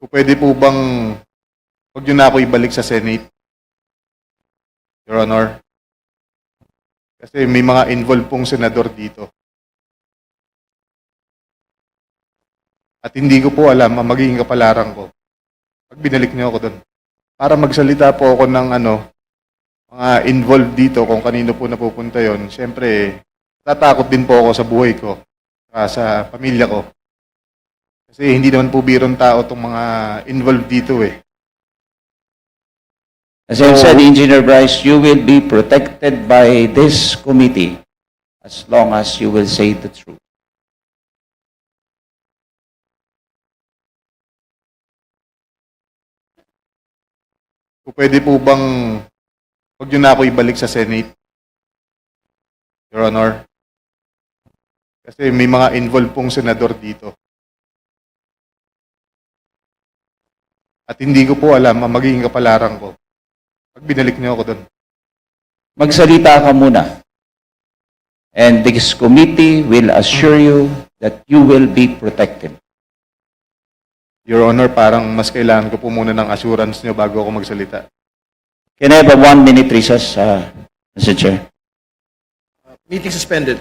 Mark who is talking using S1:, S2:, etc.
S1: Kung pwede po bang huwag niyo na ako ibalik sa Senate, Your Honor. Kasi may mga involved pong senador dito. At hindi ko po alam ang magiging kapalaran ko pag binalik niyo ako doon. Para magsalita po ako ng ano, mga involved dito kung kanino po napupunta yon. Siyempre, tatakot din po ako sa buhay ko, sa pamilya ko. Kasi hindi naman po birong tao itong mga involved dito eh.
S2: As I said, Engineer Bryce, you will be protected by this committee as long as you will say the truth.
S1: Kung pwede po bang huwag niyo na ako ibalik sa Senate, Your Honor. Kasi may mga involved pong senador dito. At hindi ko po alam ang magiging kapalaran ko pag binalik niyo ako doon.
S2: Magsalita ka muna. And this committee will assure you that you will be protected.
S1: Your Honor, parang mas kailangan ko po muna ng assurance niyo bago ako magsalita.
S2: Can I have a one-minute recess, uh, Mr. Chair?
S3: Meeting suspended.